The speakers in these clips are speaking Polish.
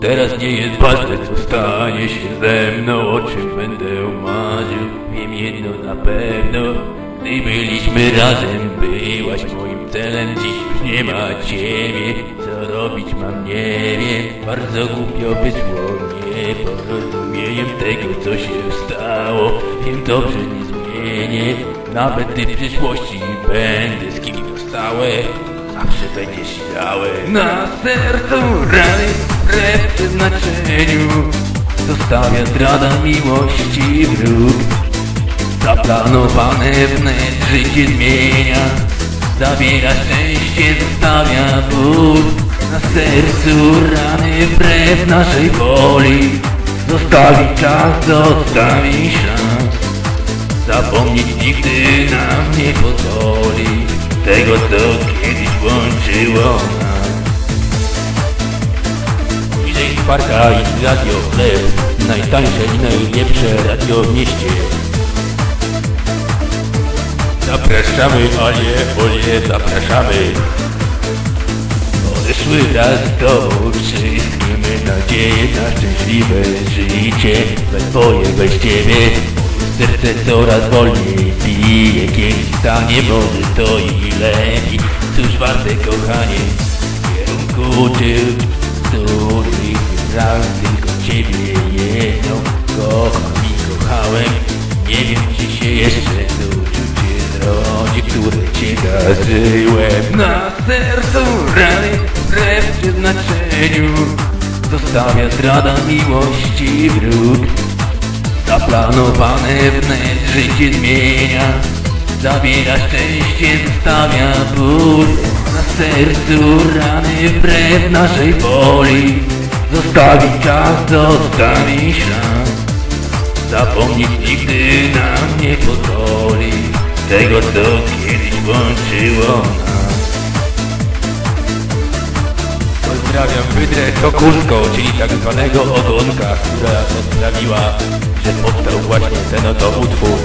Teraz nie jest ważne, co stanie się ze mną, o czym będę marzył. Wiem jedno na pewno, gdy byliśmy razem, byłaś moim celem. Dziś już nie ma ciebie, co robić mam, nie wiem. Bardzo głupio wyszło, nie porozumiem tego, co się stało. Wiem dobrze, nie zmienię, nawet gdy w przyszłości będę z kimś stałe. Zawsze będzie siałe Na sercu rany wbrew przeznaczeniu Zostawia zdrada miłości wróg Zaplanowane wnet życie zmienia. Zabiera szczęście, zostawia ból. Na sercu rany wbrew naszej woli. Zostawi czas, zostawi szans. Zapomnieć nigdy nam nie pozwoli. Tego co kiedyś łączyło nas DJ Sparka i Radio Chleb Najtańsze i najlepsze radio w mieście. Zapraszamy, olie, olie, zapraszamy. Odeszły raz wszystkie me nadzieje na szczęśliwe życie. Bez twoje, bez ciebie Serce coraz wolniej bije Kiedy stanie może to i lepiej Cóż warte kochanie W kierunku tych, których wybrałem Tylko ciebie jedną Kocham i kochałem. Nie wiem czy się jeszcze to uczucie zrodzi Które cię darzyłem Na sercu. Rany wbrew przeznaczeniu Zostawia zdrada miłości wróg. Zaplanowane wnet życie zmienia Zabiera szczęście, zostawia ból Na sercu rany wbrew naszej woli. Zostawi czas, zostawi szans. Zapomnieć nigdy nam nie pozwoli. Tego co kiedyś łączyło nas. Pozdrawiam Wydrę Kokursko, czyli tak zwanego ogonka, która sprawiła, że powstał właśnie ten oto utwór.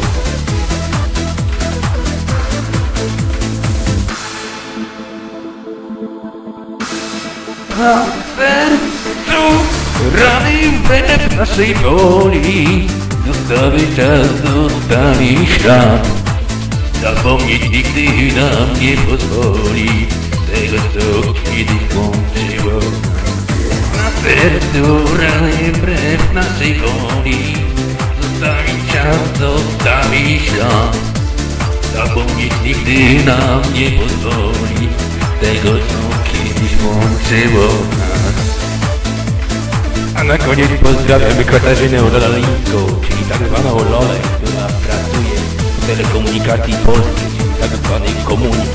Rany wbrew naszej woli Zostawi czas, zostawi ślad. Zapomnieć nigdy nam nie pozwoli Tego co kiedyś łączyło Na sercu rany wbrew naszej woli Zostawi czas, zostawi ślad. Zapomnieć nigdy nam nie pozwoli Tego co kiedyś łączyło nas A na koniec pozdrawiamy Katarzynę Lolalińską, czyli tak zwaną Lolę, która pracuje w telekomunikacji polskiej, czyli tak zwanej komunii.